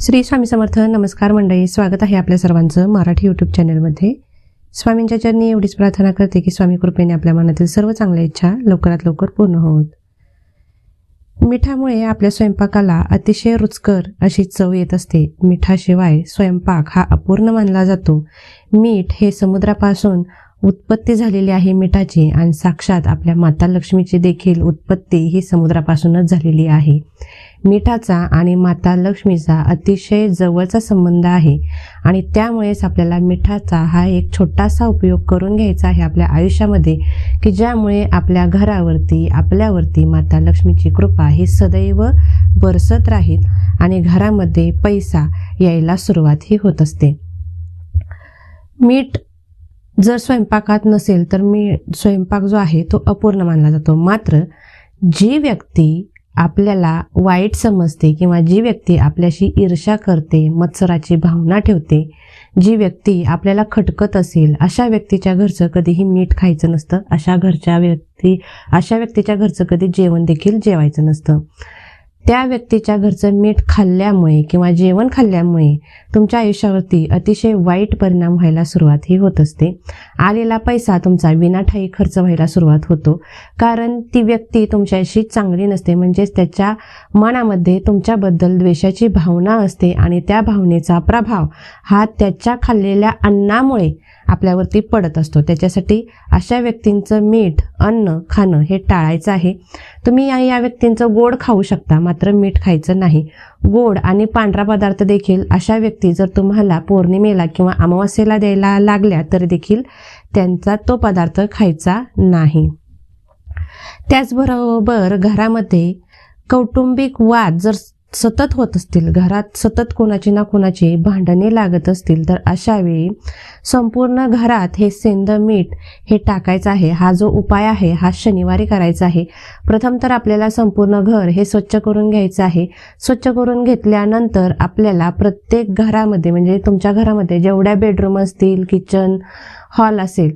श्री स्वामी समर्थ नमस्कार मंडळी. स्वागत आहे आपल्या सर्वांचं मराठी यूट्यूब चॅनलमध्ये स्वामींच्या चरणी एवढीच प्रार्थना करते की स्वामी कृपेने आपल्या मनातील सर्व चांगल्या इच्छा लवकरात लवकर पूर्ण होत मिठामुळे आपल्या स्वयंपाकाला अतिशय रुचकर अशी चव येत असते. मिठाशिवाय स्वयंपाक हा अपूर्ण मानला जातो. मीठ हे समुद्रापासून उत्पत्ती झालेली आहे मिठाची आणि साक्षात आपल्या माता लक्ष्मीची देखील उत्पत्ती ही समुद्रापासूनच झालेली आहे. मिठाचा आणि माता लक्ष्मीचा अतिशय जवळचा संबंध आहे. आणि त्यामुळेच आपल्याला मिठाचा हा एक छोटासा उपयोग करून घ्यायचा आहे आपल्या आयुष्यामध्ये की ज्यामुळे आपल्या घरावरती आपल्यावरती माता लक्ष्मीची कृपा ही सदैव बरसत राहील आणि घरामध्ये पैसा यायला सुरुवात ही होत असते. मीठ जर स्वयंपाकात नसेल तर मी स्वयंपाक जो आहे तो अपूर्ण मानला जातो. मात्र जी व्यक्ती आपल्याला वाईट समजते किंवा जी व्यक्ती आपल्याशी ईर्षा करते मत्सराची भावना ठेवते जी व्यक्ती आपल्याला खटकत असेल अशा व्यक्तीच्या घरचं कधीही मीठ खायचं नसतं. अशा घरच्या व्यक्ती अशा व्यक्तीच्या घरचं कधी जेवण देखील जेवायचं नसतं. त्या व्यक्तीच्या घरचं मीठ खाल्ल्यामुळे किंवा जेवण खाल्ल्यामुळे तुमच्या आयुष्यावरती अतिशय वाईट परिणाम व्हायला सुरुवात ही होत असते. आलेला पैसा तुमचा विनाठाई खर्च व्हायला सुरुवात होतो. कारण ती व्यक्ती तुमच्याशी चांगली नसते म्हणजेच त्याच्या मनामध्ये तुमच्याबद्दल द्वेषाची भावना असते आणि त्या भावनेचा प्रभाव हा त्याच्या खाल्लेल्या अन्नामुळे आपल्यावरती पडत असतो. त्याच्यासाठी अशा व्यक्तींचं मीठ अन्न खाणं हे टाळायचं आहे. तुम्ही या या व्यक्तींचं गोड खाऊ शकता मात्र मीठ खायचं नाही. गोड आणि पांढरा पदार्थ देखील अशा व्यक्ती जर तुम्हाला पौर्णिमेला किंवा अमावस्येला द्यायला लागल्या तर देखील त्यांचा तो पदार्थ खायचा नाही. त्याचबरोबर घरामध्ये कौटुंबिक वाद जर सतत होत असतील घरात सतत कोणाची ना कोणाची भांडणे लागत असतील तर अशावेळी संपूर्ण घरात हे सेंद मीठ हे टाकायचं आहे. हा जो उपाय आहे हा शनिवारी करायचा आहे. प्रथम तर आपल्याला संपूर्ण घर हे स्वच्छ करून घ्यायचं आहे. स्वच्छ करून घेतल्यानंतर आपल्याला प्रत्येक घरामध्ये म्हणजे तुमच्या घरामध्ये जेवढ्या बेडरूम असतील किचन हॉल असेल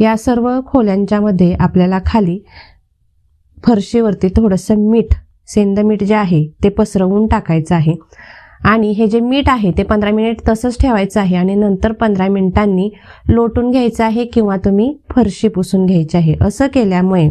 या सर्व खोल्यांच्यामध्ये आपल्याला खाली फरशीवरती थोडंसं मीठ सेंदमीठ जे आहे ते पसरवून टाकायचं आहे. आणि हे जे मीठ आहे ते पंधरा मिनिट तसंच ठेवायचं आहे आणि नंतर पंधरा मिनिटांनी लोटून घ्यायचं आहे किंवा तुम्ही फरशी पुसून घ्यायची आहे. असं केल्यामुळे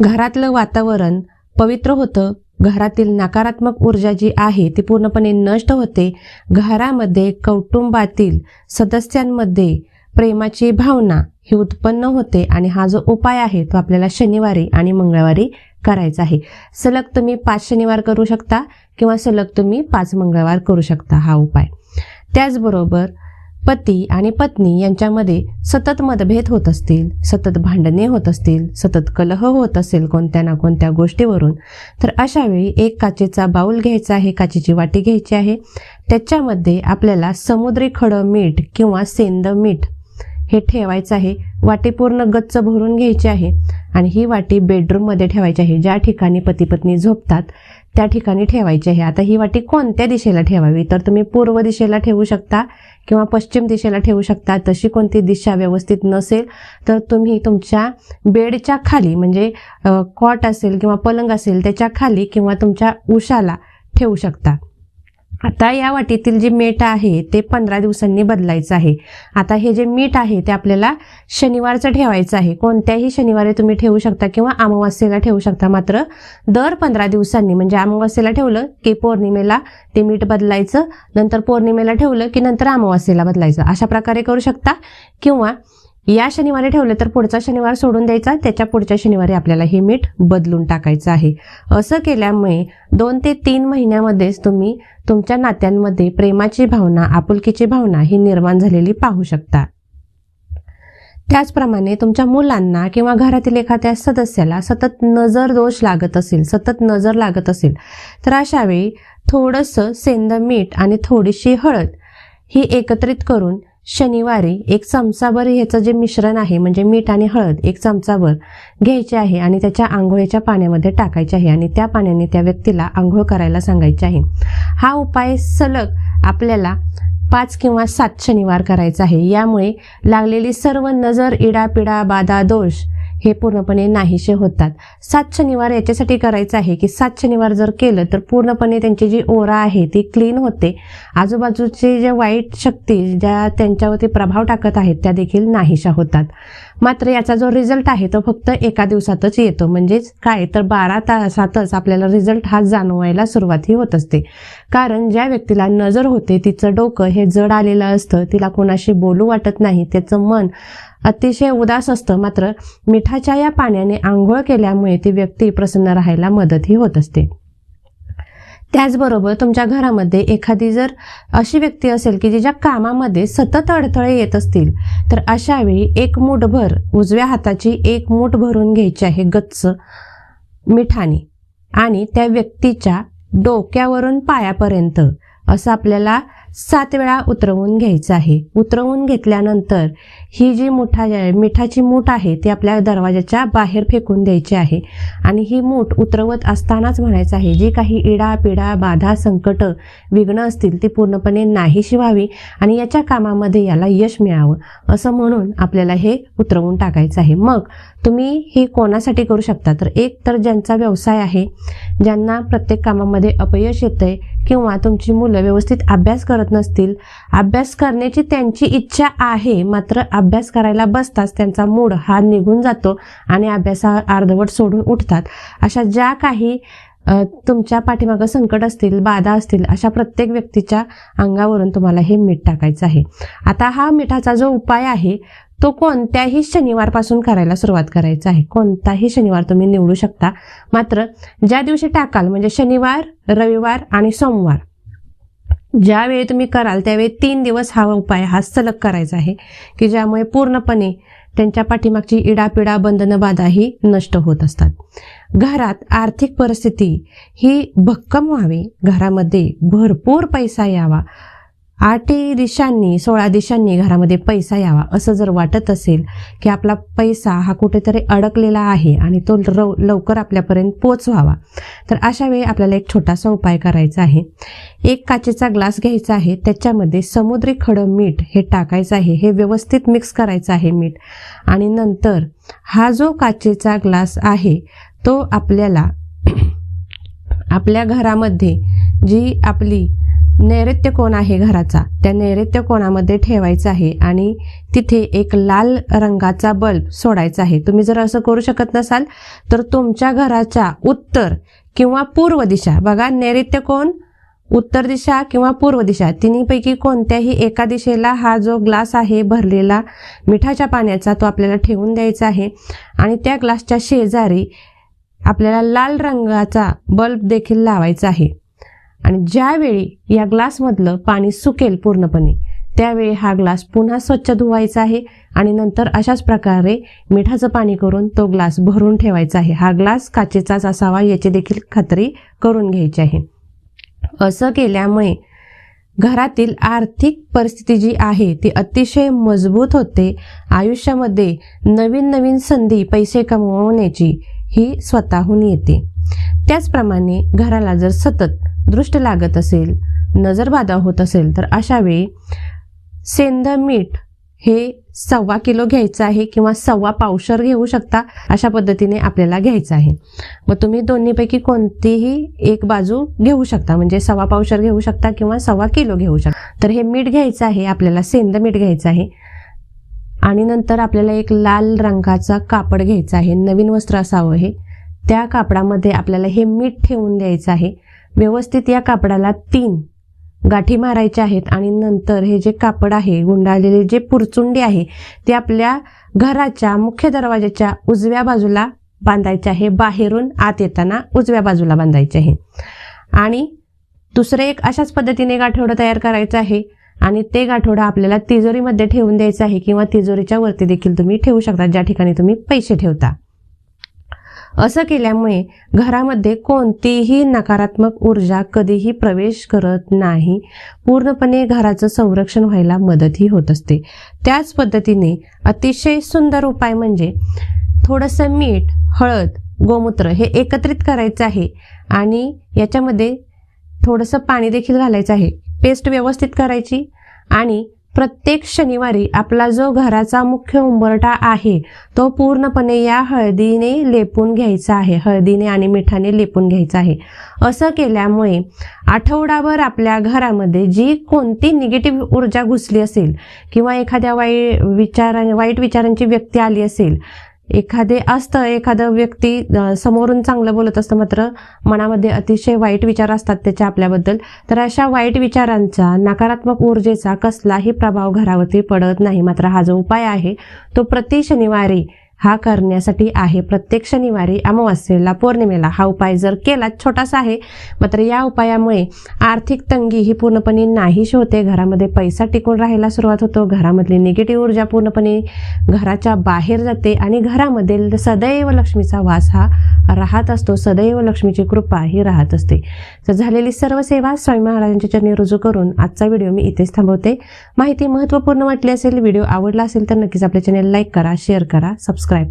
घरातलं वातावरण पवित्र होतं. घरातील नकारात्मक ऊर्जा जी आहे ती पूर्णपणे नष्ट होते. घरामध्ये कौटुंबातील सदस्यांमध्ये प्रेमाची भावना ही उत्पन्न होते आणि हा जो उपाय आहे तो आपल्याला शनिवारी आणि मंगळवारी करायचा आहे. सलग तुम्ही पाच शनिवार करू शकता किंवा सलग तुम्ही पाच मंगळवार करू शकता हा उपाय. त्याचबरोबर पती आणि पत्नी यांच्यामध्ये सतत मतभेद होत असतील सतत भांडणे होत असतील सतत कलह होत असेल कोणत्या ना कोणत्या गोष्टीवरून तर अशा वेळी एक काचेचा बाऊल घ्यायचा आहे काचेची वाटी घ्यायची आहे. त्याच्यामध्ये आपल्याला समुद्री खडं मीठ किंवा सेंद मीठ हे ठेवायचं आहे. वाटी पूर्ण गच्च भरून घ्यायची आहे आणि ही वाटी बेडरूममध्ये ठेवायची आहे. ज्या ठिकाणी पती पत्नी झोपतात त्या ठिकाणी ठेवायची आहे. आता ही वाटी कोणत्या दिशेला ठेवावी? तर तुम्ही पूर्व दिशेला ठेवू शकता किंवा पश्चिम दिशेला ठेवू शकता. तशी कोणती दिशा व्यवस्थित नसेल तर तुम्ही तुमच्या बेडच्या खाली म्हणजे कॉट असेल किंवा पलंग असेल त्याच्याखाली किंवा तुमच्या उशाला ठेवू शकता. आता या वाटीतील जे मीठ आहे ते पंधरा दिवसांनी बदलायचं आहे. आता हे जे मीठ आहे ते आपल्याला शनिवारचं ठेवायचं आहे. कोणत्याही शनिवारी तुम्ही ठेवू शकता किंवा अमावास्येला ठेवू शकता. मात्र दर पंधरा दिवसांनी म्हणजे अमावास्येला ठेवलं की पौर्णिमेला ते मीठ बदलायचं नंतर पौर्णिमेला ठेवलं की नंतर अमावास्येला बदलायचं. अशा प्रकारे करू शकता किंवा या शनिवारी ठेवलं तर पुढचा शनिवार सोडून द्यायचा. त्याच्या पुढच्या शनिवारी आपल्याला हे मीठ बदलून टाकायचं आहे. असं केल्यामुळे दोन ते तीन महिन्यामध्येच तुम्ही तुमच्या नात्यांमध्ये प्रेमाची भावना आपुलकीची भावना ही निर्माण झालेली पाहू शकता. त्याचप्रमाणे तुमच्या मुलांना किंवा घरातील एखाद्या सदस्याला सतत नजर दोष लागत असेल सतत नजर लागत असेल तर अशावेळी थोडंसं सेंद मीठ आणि थोडीशी हळद ही एकत्रित करून शनिवारी एक चमचाभर ह्याचं जे मिश्रण आहे म्हणजे मीठ आणि हळद एक चमचाभर घ्यायचे आहे आणि त्याच्या आंघोळीच्या पाण्यामध्ये टाकायचे आहे आणि त्या पाण्याने त्या व्यक्तीला आंघोळ करायला सांगायचे आहे. हा उपाय सलग आपल्याला पाच किंवा सात शनिवार करायचा आहे. यामुळे लागलेली सर्व नजर इडापिडा बाधा दोष हे पूर्णपणे नाहीसे होतात. सात शनिवार याच्यासाठी करायचं आहे की सात शनिवार जर केलं तर पूर्णपणे त्यांची जी ओरा आहे ती क्लीन होते. आजूबाजूचे ज्या वाईट शक्ती ज्या त्यांच्यावरती प्रभाव टाकत आहेत त्या देखील नाहीशा होतात. मात्र याचा जो रिझल्ट आहे तो फक्त एका दिवसातच येतो. म्हणजेच काय? तर बारा तासातच आपल्याला रिझल्ट हा जाणवायला सुरुवातही होत असते. कारण ज्या व्यक्तीला नजर होते तिचं डोकं हे जड आलेलं असतं तिला कोणाशी बोलू वाटत नाही त्याचं मन अतिशय उदास असतं. मात्र मिठाच्या या पाण्याने आंघोळ केल्यामुळे ती व्यक्ती प्रसन्न राहायला मदतही होत असते. त्याचबरोबर तुमच्या घरामध्ये एखादी जर अशी व्यक्ती असेल की जिच्या कामामध्ये सतत अडथळे येत असतील तर अशावेळी एक मूठभर उजव्या हाताची एक मूठ भरून घ्यायची आहे गच्च मिठाने आणि त्या व्यक्तीच्या डोक्यावरून पायापर्यंत असं आपल्याला सात वेळा उतरवून घ्यायचं आहे. उतरवून घेतल्यानंतर ही जी मुठा मिठाची मूठ आहे ती आपल्या दरवाजाच्या बाहेर फेकून द्यायची आहे. आणि ही मूठ उतरवत असतानाच म्हणायचं आहे जी काही इडा पिडा बाधा संकट विघ्न असतील ती पूर्णपणे नाहीशी व्हावी आणि याच्या कामामध्ये याला यश मिळावं असं म्हणून आपल्याला हे उतरवून टाकायचं आहे. मग तुम्ही हे कोणासाठी करू शकता? तर एक तर ज्यांचा व्यवसाय आहे ज्यांना प्रत्येक कामामध्ये अपयश येतंय किंवा तुमची मुलं व्यवस्थित अभ्यास करत नसतील अभ्यास करण्याची त्यांची इच्छा आहे मात्र अभ्यास करायला बसताच त्यांचा मूड हा निघून जातो आणि अभ्यासा अर्धवट सोडून उठतात. अशा ज्या काही तुमच्या पाठीमागं संकट असतील बाधा असतील अशा प्रत्येक व्यक्तीच्या अंगावरून तुम्हाला हे मीठ टाकायचं आहे. आता हा मिठाचा जो उपाय आहे तो कोणत्याही शनिवारपासून करायला सुरुवात करायचा आहे. कोणताही शनिवार तुम्ही निवडू शकता. मात्र ज्या दिवशी टाकाल म्हणजे शनिवार रविवार आणि सोमवार ज्यावेळी तुम्ही कराल त्यावेळी तीन दिवस हा उपाय हा सलग करायचा आहे की ज्यामुळे पूर्णपणे त्यांच्या पाठीमागची इडापिडा बंधनं बाधा ही नष्ट होत असतात. घरात आर्थिक परिस्थिती ही भक्कम व्हावी. घरामध्ये भरपूर पैसा यावा. आठही दिशांनी सोळा दिशांनी घरामध्ये पैसा यावा असं जर वाटत असेल की आपला पैसा हा कुठेतरी अडकलेला आहे आणि तो रव लवकर आपल्यापर्यंत पोचवावा तर अशा वेळी आपल्याला एक छोटासा उपाय करायचा आहे. एक काचेचा ग्लास घ्यायचा आहे त्याच्यामध्ये समुद्री खडं मीठ हे टाकायचं आहे हे व्यवस्थित मिक्स करायचं आहे मीठ. आणि नंतर हा जो काचेचा ग्लास आहे तो आपल्याला आपल्या घरामध्ये जी आपली नैऋत्य कोण आहे घराचा? त्या नैऋत्य कोणामध्ये ठेवायचं आहे? आणि तिथे एक लाल रंगाचा बल्ब सोडायचा आहे. तुम्ही जर असं करू शकत नसाल तर तुमच्या घराच्या उत्तर किंवा पूर्व दिशा बघा नैऋत्य कोण? उत्तर दिशा किंवा पूर्व दिशा तिन्हीपैकी कोणत्याही एका दिशेला हा जो ग्लास आहे भरलेला मिठाच्या पाण्याचा तो आपल्याला ठेवून द्यायचा आहे. आणि त्या ग्लासच्या शेजारी आपल्याला लाल रंगाचा बल्ब देखील लावायचा आहे. आणि ज्यावेळी या ग्लासमधलं पाणी सुकेल पूर्णपणे त्यावेळी हा ग्लास पुन्हा स्वच्छ धुवायचा आहे आणि नंतर अशाच प्रकारे मिठाचं पाणी करून तो ग्लास भरून ठेवायचा आहे. हा ग्लास काचेचाच असावा याची देखील खात्री करून घ्यायची आहे. असं केल्यामुळे घरातील आर्थिक परिस्थिती जी आहे ती अतिशय मजबूत होते. आयुष्यामध्ये नवीन नवीन संधी पैसे कमवण्याची ही स्वतःहून येते. त्याचप्रमाणे घराला जर सतत दृष्ट लागत असेल नजरबाधा होत असेल तर अशा वेळी सेंध मीठ हे सव्वा किलो घ्यायचं आहे किंवा सव्वा पावशर घेऊ शकता अशा पद्धतीने आपल्याला घ्यायचं आहे. मग तुम्ही दोन्हीपैकी कोणतीही एक बाजू घेऊ शकता म्हणजे सव्वा पावशर घेऊ शकता किंवा सव्वा किलो घेऊ शकता. तर हे मीठ घ्यायचं आहे आपल्याला सेंद मीठ घ्यायचं आहे. आणि नंतर आपल्याला एक लाल रंगाचा कापड घ्यायचा आहे नवीन वस्त्र असावं हे. त्या कापडामध्ये आपल्याला हे मीठ ठेवून द्यायचं आहे. व्यवस्थित या कापडाला तीन गाठी मारायच्या आहेत आणि नंतर हे जे कापड आहे गुंडाळलेले जे पुरचुंडी आहे ते आपल्या घराच्या मुख्य दरवाजाच्या उजव्या बाजूला बांधायचे आहे. बाहेरून आत येताना उजव्या बाजूला बांधायचे आहे. आणि दुसरं एक अशाच पद्धतीने गाठोडं तयार करायचं आहे आणि ते गाठोडं आपल्याला तिजोरीमध्ये ठेवून द्यायचं आहे किंवा तिजोरीच्या वरती देखील तुम्ही ठेवू शकता. ज्या ठिकाणी तुम्ही पैसे ठेवता. असं केल्यामुळे घरामध्ये कोणतीही नकारात्मक ऊर्जा कधीही प्रवेश करत नाही. पूर्णपणे घराचं संरक्षण व्हायला मदतही होत असते. त्याच पद्धतीने अतिशय सुंदर उपाय म्हणजे थोडंसं मीठ हळद गोमूत्र हे एकत्रित करायचं आहे आणि याच्यामध्ये थोडंसं पाणी देखील घालायचं आहे. पेस्ट व्यवस्थित करायची आणि प्रत्येक शनिवारी आपला जो घराचा मुख्य उंबरठा आहे तो पूर्णपणे या हळदीने लेपून घ्यायचा आहे. हळदीने आणि मिठाने लेपून घ्यायचा आहे. असं केल्यामुळे आठवडाभर आपल्या घरामध्ये जी कोणती निगेटिव्ह ऊर्जा घुसली असेल किंवा एखाद्या वाईट विचारा वाईट विचारांची व्यक्ती आली असेल एखादे असतं एखादं व्यक्ती समोरून चांगलं बोलत असतं मात्र मनामध्ये अतिशय वाईट विचार असतात त्याच्या आपल्याबद्दल. तर अशा वाईट विचारांचा नकारात्मक ऊर्जेचा कसलाही प्रभाव घरावरती पडत नाही. मात्र हा जो उपाय आहे तो प्रति शनिवारी हा करण्यासाठी आहे. प्रत्येक शनिवारी अमावास्येला पौर्णिमेला हा उपाय जर केला छोटासा आहे मात्र या उपायामुळे आर्थिक तंगी ही पूर्णपणे नाहीशी होते. घरामध्ये पैसा टिकून राहायला सुरुवात होतो. घरामधली निगेटिव्ह ऊर्जा पूर्णपणे घराच्या बाहेर जाते आणि घरामध्ये सदैव लक्ष्मीचा वास हा राहत असतो. सदैव लक्ष्मीची कृपा ही राहत असते. तर झालेली सर्व सेवा स्वामी महाराजांच्या चरणी रुजू करून आजचा व्हिडिओ मी इथेच थांबवते. माहिती महत्त्वपूर्ण वाटली असेल व्हिडिओ आवडला असेल तर नक्कीच आपल्या चॅनेल लाईक करा शेअर करा सबस्क्राईब करा